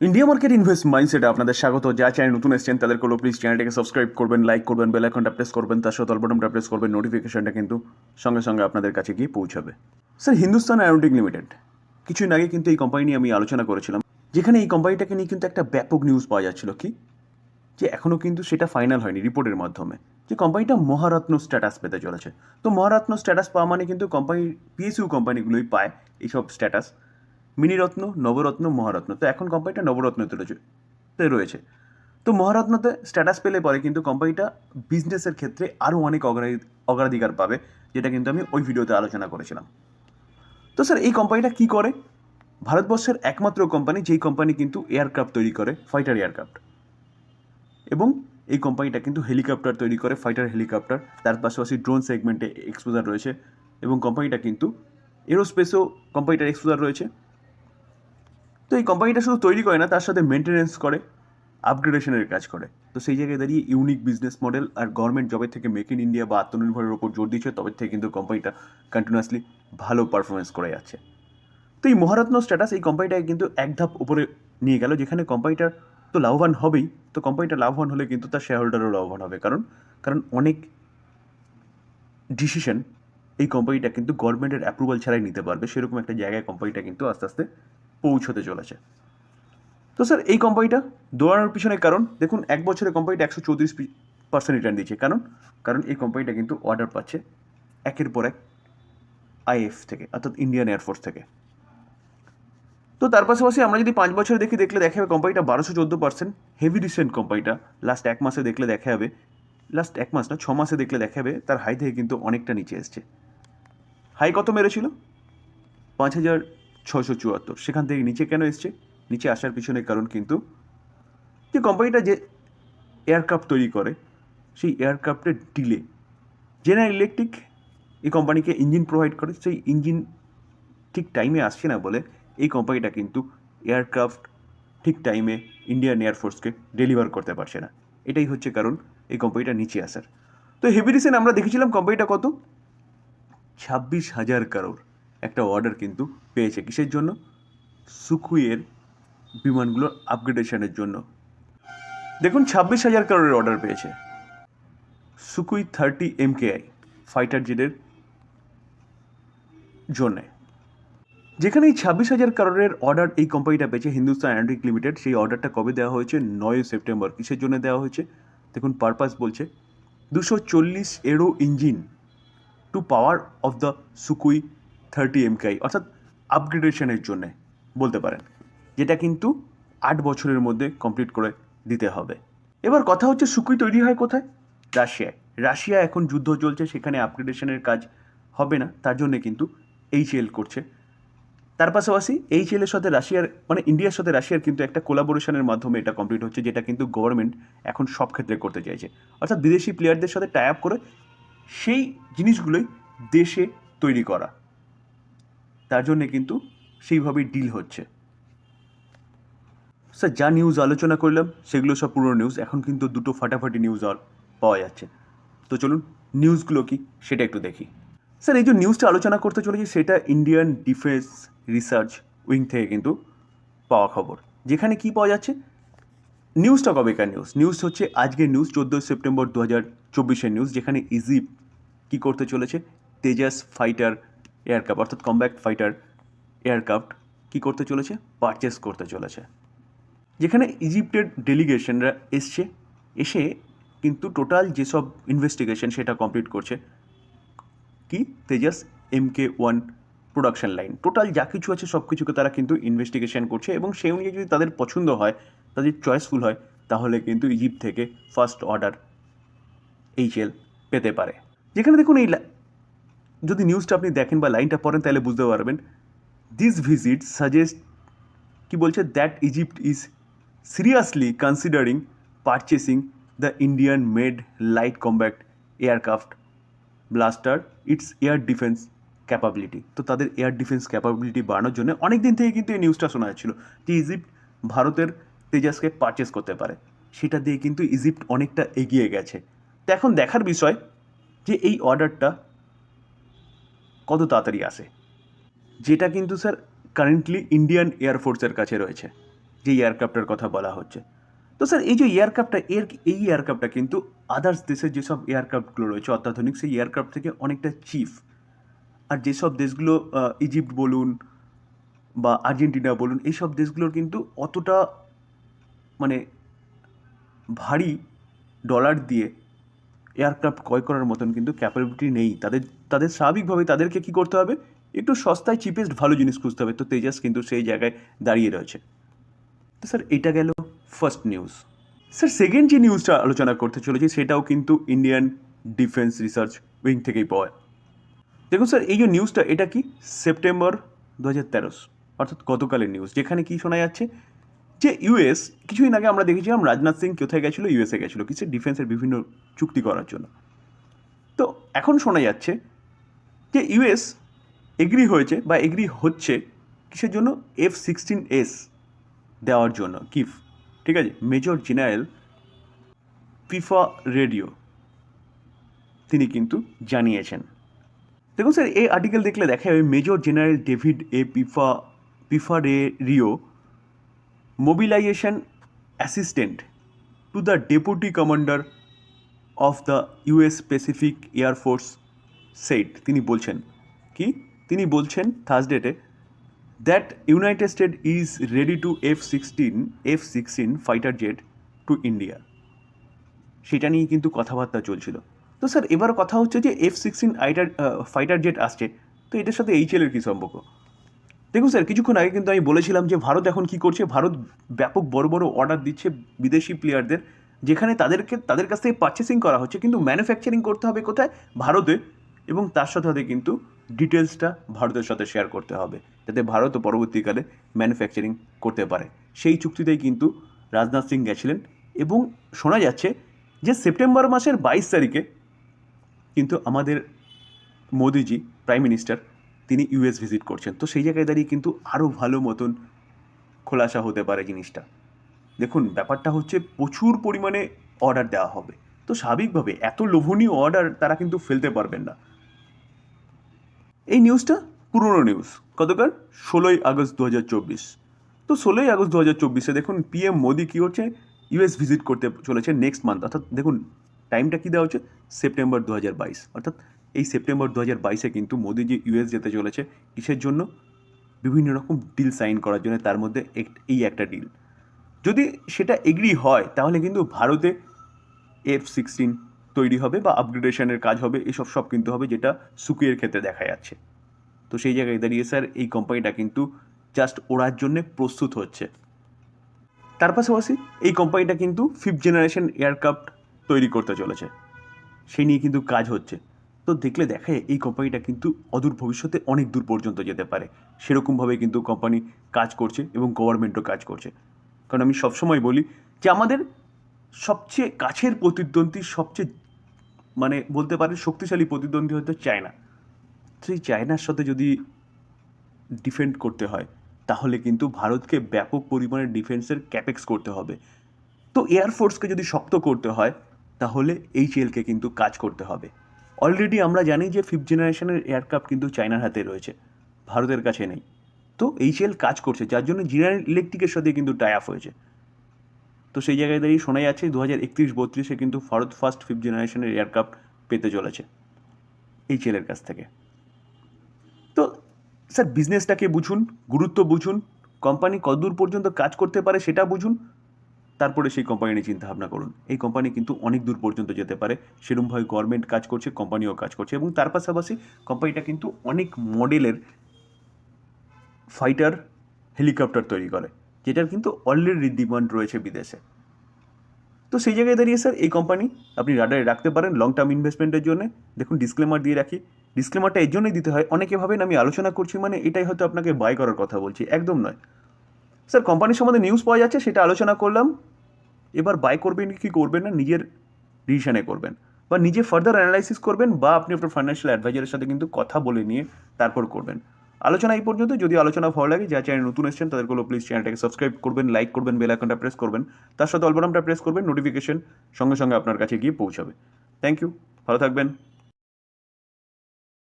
India market invest মাইন্ডসেটে আপনাদের স্বাগত। যা চ্যানেল নতুন এসেছেন তাদের কোনো প্লিজ চ্যানেলটাকে সাবস্ক্রাইব করবেন লাইক করবেন বেল আইকনটা প্রেস করবেন, তার সাথে অল্পটনটা প্রেস করবেন নোটিফিকেশনটা কিন্তু সঙ্গে সঙ্গে আপনাদের কাছে গিয়ে পৌঁছাবে। স্যার হিন্দুস্তান অ্যারোটিক লিমিটেড কিছুদিন আগে কিন্তু এই কোম্পানি নিয়ে আমি আলোচনা করেছিলাম। যেখানে এই কোম্পানিটাকে নিয়ে কিন্তু একটা ব্যাপক নিউজ পাওয়া যাচ্ছিল কি? যে এখনও কিন্তু সেটা ফাইনাল হয়নি রিপোর্টের মাধ্যমে। যে কোম্পানিটা মহারত্ন স্ট্যাটাস পেতে চলেছে। তো মহারত্ন স্ট্যাটাস পাওয়া মানে কিন্তু কোম্পানি পিএসইউ কোম্পানিগুলোই পায় এইসব স্ট্যাটাস মিনিরত্ন, নবরত্ন, মহারত্ন। তো এখন কোম্পানিটা নবরত্নতে রয়েছে রয়েছে। তো মহারত্নতে স্ট্যাটাস পেলে পরে কিন্তু কোম্পানিটা বিজনেসের ক্ষেত্রে আরও অনেক অগ্রাধি, অগ্রাধিকার পাবে, যেটা কিন্তু আমি ওই ভিডিওতে আলোচনা করেছিলাম। তো স্যার এই কোম্পানিটা কী করে? ভারতবর্ষের একমাত্র কোম্পানি যেই কোম্পানি কিন্তু এয়ারক্রাফট তৈরি করে ফাইটার এয়ারক্রাফট এবং এই কোম্পানিটা কিন্তু হেলিকপ্টার তৈরি করে ফাইটার হেলিকপ্টার তার পাশাপাশি ড্রোন সেগমেন্টে এক্সপোজার রয়েছে। এবং কোম্পানিটা কিন্তু এরোস্পেসেও কোম্পানিটার এক্সপোজার রয়েছে। তো এই কোম্পানিটা শুধু তৈরি করে না, তার সাথে মেনটেনেন্স করে আপগ্রেডেশনের কাজ করে। তো সেই জায়গায় দাঁড়িয়ে ইউনিক বিজনেস মডেল আর গভর্নমেন্ট জবের থেকে মেক ইন ইন্ডিয়া বা আত্মনির্ভরের ওপর জোর দিচ্ছে, তবে থেকে কিন্তু কোম্পানিটা কন্টিনিউয়াসলি ভালো পারফরমেন্স করে যাচ্ছে। তো এই মহারত্ন স্ট্যাটাস এই কোম্পানিটাকে কিন্তু এক ধাপ উপরে নিয়ে গেল, যেখানে কোম্পানিটার তো লাভবান হবেই। তো কোম্পানিটা লাভবান হলে কিন্তু তার শেয়ার হোল্ডারও লাভবান হবে। কারণ কারণ অনেক ডিসিশন এই কোম্পানিটা কিন্তু গভর্নমেন্টের অ্যাপ্রুভাল ছাড়াই নিতে পারবে। সেরকম একটা জায়গায় কোম্পানিটা কিন্তু আস্তে আস্তে পৌঁছতে চলেছে। তো স্যার, এই কোম্পানিটা দৌড়ানোর পিছনে কারণ, দেখুন, এক বছরে কোম্পানিটা একশো চৌত্রিশ পার্সেন্ট রিটার্ন দিচ্ছে কারণ কারণ এই কোম্পানিটা কিন্তু অর্ডার পাচ্ছে একের পর এক আইএফ থেকে, অর্থাৎ ইন্ডিয়ান এয়ারফোর্স থেকে। তো তার পাশাপাশি আমরা যদি পাঁচ বছর দেখি, দেখলে দেখা যাবে কোম্পানিটা বারোশো চোদ্দ পার্সেন্ট হেভি রিসেন্ট কোম্পানিটা লাস্ট এক মাসে দেখলে দেখা যাবে লাস্ট এক মাস না, ছ মাসে দেখলে দেখা যাবে তার হাই থেকে কিন্তু অনেকটা নিচে এসছে। হাই কত মেরেছিল? পাঁচ হাজার ছশো চুয়াত্তর। সেখান থেকে নিচে কেন এসছে? নিচে আসার পিছনে কারণ কিন্তু যে কোম্পানিটা যে এয়ারক্রাফট তৈরি করে, সেই এয়ারক্রাফটের ডিলে জেনারেল ইলেকট্রিক এই কোম্পানিকে ইঞ্জিন প্রোভাইড করে। সেই ইঞ্জিন ঠিক টাইমে আসছে না বলে এই কোম্পানিটা কিন্তু এয়ারক্রাফট ঠিক টাইমে ইন্ডিয়ান এয়ারফোর্সকে ডেলিভার করতে পারছে না। এটাই হচ্ছে কারণ এই কোম্পানিটা নিচে আসার। তো হেভি রিসেন্ট আমরা দেখেছিলাম কোম্পানিটা কত? ছাব্বিশ হাজার কারোর একটা অর্ডার কিন্তু পেয়েছে। কিসের জন্য? সুকুইয়ের বিমানগুলোর আপগ্রেডেশনের জন্য। দেখুন, ছাব্বিশ হাজার কারোরের অর্ডার পেয়েছে। সুকুই থার্টি এমকেআই ফাইটার জেটের জন্যে। যেখানে এই ছাব্বিশ হাজার কারোরের অর্ডার এই কোম্পানিটা পেয়েছে হিন্দুস্তান অ্যান্ড্রিক লিমিটেড সেই অর্ডারটা কবে দেওয়া হয়েছে? নয় সেপ্টেম্বর কিসের জন্য দেওয়া হয়েছে? দেখুন পারপাস বলছে, দুশো চল্লিশ aero engine to power of the Sukhoi thirty MKI অর্থাৎ আপগ্রেডেশনের জন্যে বলতে পারেন, যেটা কিন্তু আট বছরের মধ্যে কমপ্লিট করে দিতে হবে। এবার কথা হচ্ছে সুকুই তৈরি হয় কোথায়? রাশিয়ায়। রাশিয়া এখন যুদ্ধ চলছে, সেখানে আপগ্রেডেশনের কাজ হবে না, তার জন্য কিন্তু এইচএল করছে। তার পাশাপাশি এইচএলের সাথে রাশিয়ার মানে ইন্ডিয়ার সাথে রাশিয়ার কিন্তু একটা কোলাবোরেশনের মাধ্যমে এটা কমপ্লিট হচ্ছে, যেটা কিন্তু গভর্নমেন্ট এখন সব ক্ষেত্রে করতে চাইছে। অর্থাৎ বিদেশি প্লেয়ারদের সাথে টাই আপ করে সেই জিনিসগুলোই দেশে তৈরি করা। তার জন্যে কিন্তু সেইভাবেই ডিল হচ্ছে। স্যার যা নিউজ আলোচনা করলাম, সেগুলো সব পুরো নিউজ এখন কিন্তু দুটো ফাটাফাটি নিউজ পাওয়া যাচ্ছে। তো চলুন নিউজগুলো কি, সেটা একটু দেখি। স্যার এই যে নিউজটা আলোচনা করতে চলেছি, সেটা ইন্ডিয়ান ডিফেন্স রিসার্চ উইং থেকে কিন্তু পাওয়া খবর। যেখানে কি পাওয়া যাচ্ছে? নিউজটা কবেকার নিউজ নিউজ হচ্ছে আজকের নিউজ চোদ্দোই সেপ্টেম্বর দু হাজার চব্বিশের নিউজ যেখানে ইজিপ্ট কী করতে চলেছে? তেজাস ফাইটার এয়ারক্রাফট অর্থাৎ কম্ব্যাক্ট ফাইটার এয়ারক্রাফট কী করতে চলেছে? পারচেস করতে চলেছে। যেখানে ইজিপ্টের ডেলিগেশনরা এসছে। এসে কিন্তু টোটাল যেসব ইনভেস্টিগেশন সেটা কমপ্লিট করছে, কি? Tejas M K one production line total যা কিছু আছে সব কিছুকে তারা কিন্তু ইনভেস্টিগেশন করছে এবং সেই অনুযায়ী যদি তাদের পছন্দ হয়, তাদের চয়েসফুল হয়, তাহলে কিন্তু ইজিপ্ট থেকে ফার্স্ট অর্ডার এইচএল পেতে পারে। যেখানে দেখুন এই যদি নিউজটা আপনি দেখেন বা লাইনটা পড়েন, তাহলে বুঝতে পারবেন। দিস ভিজিট সাজেস্ট কি বলছে? That Egypt is seriously considering purchasing the Indian made light combat aircraft bolster its air defence capability তো তাদের এয়ার ডিফেন্স ক্যাপাবিলিটি বাড়ানোর জন্য অনেক দিন থেকে কিন্তু এই নিউজটা শোনা যাচ্ছিল যে ইজিপ্ট ভারতের তেজাসকে পারচেস করতে পারে। সেটা দিয়ে কিন্তু ইজিপ্ট অনেকটা এগিয়ে গেছে। তো এখন দেখার বিষয় যে এই অর্ডারটা কত তাড়াতাড়ি আসে। যেটা কিন্তু স্যার কারেন্টলি ইন্ডিয়ান এয়ারফোর্সের কাছে রয়েছে, যে এয়ারক্রাফটের কথা বলা হচ্ছে। তো স্যার, এই যে এয়ারক্রাফটটা এর এই এয়ারক্রাফটটা কিন্তু আদার্স দেশের যেসব এয়ারক্রাফটগুলো রয়েছে, অত্যাধুনিক, সেই এয়ারক্রাফট থেকে অনেকটা চিফ আর যেসব দেশগুলো ইজিপ্ট বলুন বা আর্জেন্টিনা বলুন, এইসব দেশগুলোর কিন্তু অতটা মানে ভারী ডলার দিয়ে এয়ারক্রাফট ক্রয় করার মতন কিন্তু ক্যাপাবিলিটি নেই। তাদের তাদের স্বাভাবিকভাবে তাদেরকে কী করতে হবে? একটু সস্তায় চিপেস্ট ভালো জিনিস খুঁজতে হবে। তো তেজাস কিন্তু সেই জায়গায় দাঁড়িয়ে রয়েছে। তো স্যার, এটা গেল ফার্স্ট নিউজ স্যার সেকেন্ড যে নিউজটা আলোচনা করতে চলেছি, সেটাও কিন্তু ইন্ডিয়ান ডিফেন্স রিসার্চ উইং থেকেই পাওয়া। দেখুন স্যার, এই যে নিউজটা এটা কি? সেপ্টেম্বর দু হাজার অর্থাৎ গতকালের নিউজ যেখানে কি শোনা যাচ্ছে? যে ইউএস কিছুদিন আগে আমরা দেখেছিলাম রাজনাথ সিং কোথায় গেছিল? ইউএসএ গেছিল, কিছু ডিফেন্সের বিভিন্ন চুক্তি করার জন্য। তো এখন শোনা যাচ্ছে যে ইউএস এগ্রি হয়েছে বা এগ্রি হচ্ছে কিসের জন্য? এফ সিক্সটিন এস দেওয়ার জন্য কিফ ঠিক আছে? মেজর জেনারেল পিফা রেডিও তিনি কিন্তু জানিয়েছেন। দেখুন স্যার এই আর্টিকেল দেখলে দেখা যাবে মেজর জেনারেল ডেভিড এ পিফা পিফা রে Rio mobilisation assistant to the deputy commander of the US Pacific air force said তিনি বলছেন, কি? তিনি বলছেন থার্সডেতে that United State is ready to F sixteen F sixteen fighter jet to India সেটা নিয়ে কিন্তু কথাবার্তা চলছিল। তো স্যার, এবার কথা হচ্ছে যে এফ সিক্সটিন আইটার ফাইটার জেট আসছে। তো এটার সাথে এইচএলের কী সম্পর্ক? দেখুন স্যার, কিছুক্ষণ আগে কিন্তু আমি বলেছিলাম যে ভারত এখন কি করছে? ভারত ব্যাপক বড় বড় অর্ডার দিচ্ছে বিদেশি প্লেয়ারদের যেখানে তাদেরকে, তাদের কাছ থেকে পারচেসিং করা হচ্ছে। কিন্তু ম্যানুফ্যাকচারিং করতে হবে কোথায়? ভারতে। এবং তার সাথে সাথে কিন্তু ডিটেলসটা ভারতের সাথে শেয়ার করতে হবে, যাতে ভারতও পরবর্তীকালে ম্যানুফ্যাকচারিং করতে পারে। সেই চুক্তিতেই কিন্তু রাজনাথ সিং গেছিলেন। এবং শোনা যাচ্ছে যে সেপ্টেম্বর মাসের বাইশ তারিখে কিন্তু আমাদের মোদিজি প্রাইম মিনিস্টার তিনি ইউএস ভিজিট করছেন। তো সেই জায়গায় দাঁড়িয়ে কিন্তু আরও ভালো মতন খোলাসা হতে পারে জিনিসটা। দেখুন, ব্যাপারটা হচ্ছে প্রচুর পরিমাণে অর্ডার দেওয়া হবে। তো স্বাভাবিকভাবে এত লোভনীয় অর্ডার তারা কিন্তু ফেলতে পারবেন না। এই নিউজটা পুরনো নিউজ কতকার? ষোলোই আগস্ট দু হাজার চব্বিশ। তো ষোলোই আগস্ট দু হাজার চব্বিশে দেখুন পিএম মোদি কী হচ্ছে? ইউএস ভিজিট করতে চলেছে নেক্সট মান্থ অর্থাৎ দেখুন টাইমটা কী দেওয়া হচ্ছে? সেপ্টেম্বর দু হাজার বাইশ। অর্থাৎ এই সেপ্টেম্বর দু হাজার বাইশে কিন্তু মোদিজি ইউএস যেতে চলেছে। কিসের জন্য? বিভিন্ন রকম ডিল সাইন করার জন্য তার মধ্যে এই একটা ডিল যদি সেটা এগ্রি হয়, তাহলে কিন্তু ভারতে এফ সিক্সটিন তৈরি হবে বা আপগ্রেডেশনের কাজ হবে, এসব সব কিন্তু হবে যেটা সুকুয়ের ক্ষেত্রে দেখা যাচ্ছে। তো সেই জায়গায় দাঁড়িয়ে স্যার এই কোম্পানিটা কিন্তু জাস্ট ওড়ার জন্যে প্রস্তুত হচ্ছে। তার পাশাপাশি এই কোম্পানিটা কিন্তু ফিফথ জেনারেশন এয়ারক্রাফট তৈরি করতে চলেছে। সেই নিয়ে কিন্তু কাজ হচ্ছে। তো দেখলে দেখা এই কোম্পানিটা কিন্তু অদূর ভবিষ্যতে অনেক দূর পর্যন্ত যেতে পারে। সেরকমভাবে কিন্তু কোম্পানি কাজ করছে এবং গভর্নমেন্টও কাজ করছে। কারণ আমি সবসময় বলি যে আমাদের সবচেয়ে কাছের প্রতিদ্বন্দ্বী, সবচেয়ে মানে বলতে পারে শক্তিশালী প্রতিদ্বন্দ্বী হয়তো চায়না। সেই চায়নার সাথে যদি ডিফেন্ড করতে হয়, তাহলে কিন্তু ভারতকে ব্যাপক পরিমাণে ডিফেন্সের ক্যাপেক্স করতে হবে। তো এয়ারফোর্সকে যদি শক্ত করতে হয়, তাহলে এইচএলকে কিন্তু কাজ করতে হবে। অলরেডি আমরা জানি যে ফিফথ জেনারেশনের এয়ারক্রাফট কিন্তু চায়নার হাতে রয়েছে, ভারতের কাছে নেই। তো এইচএল কাজ করছে, যার জন্য জেনারেল ইলেকট্রিকের সাথে কিন্তু টাই আপ হয়েছে। তো সেই জায়গায় দাঁড়িয়ে শোনা যাচ্ছে দু হাজার একত্রিশ বত্রিশে কিন্তু ভারত ফার্স্ট ফিফথ জেনারেশনের এয়ারক্রাফট পেতে চলেছে এইচএলের কাছ থেকে। তো স্যার বিজনেসটাকে বুঝুন, গুরুত্ব বুঝুন কোম্পানি কতদূর পর্যন্ত কাজ করতে পারে সেটা বুঝুন তারপরে সেই কোম্পানি নিয়ে চিন্তা ভাবনা করুন। এই কোম্পানি কিন্তু অনেক দূর পর্যন্ত যেতে পারে। সেরকমভাবে গভর্নমেন্ট কাজ করছে কোম্পানিও কাজ করছে এবং তার পাশাপাশি কোম্পানিটা কিন্তু অনেক মডেলের ফাইটার হেলিকপ্টার তৈরি করে, যেটার কিন্তু অলরেডি ডিমান্ড রয়েছে বিদেশে। তো সেই জায়গায় দাঁড়িয়ে স্যার এই কোম্পানি আপনি রাডারে রাখতে পারেন লং টার্ম ইনভেস্টমেন্টের জন্য। দেখুন ডিসক্লেমার দিয়ে রাখি। ডিসক্লেমারটা এর জন্যই দিতে হয়। অনেকে ভাবেন আমি আলোচনা করছি মানে এটাই হয়তো আপনাকে বাই করার কথা বলছি। একদম নয়। স্যার কোম্পানির সম্বন্ধে নিউজ পাওয়া যাচ্ছে, সেটা আলোচনা করলাম। এবার বাই করবেন কি করবেন না, নিজের ডিসিশনে করবেন। বা নিজে ফার্দার অ্যানালাইসিস করবেন, বা আপনি আপনার ফাইন্যান্সিয়াল অ্যাডভাইজারের সাথে কিন্তু কথা বলে নিয়ে তারপর করবেন। আলোচনা এই পর্যন্ত, যদি আলোচনা ভালো লাগে যা চ্যানেল নতুন এসেছেন তাদেরগুলো প্লিজ চ্যানেলটাকে সাবস্ক্রাইব করবেন লাইক করবেন বেল আইকনটা প্রেস করবেন। তার সাথে অল্পনামটা প্রেস করবেন নোটিফিকেশন সঙ্গে সঙ্গে আপনার কাছে গিয়ে পৌঁছাবে। থ্যাংক ইউ ভালো থাকবেন।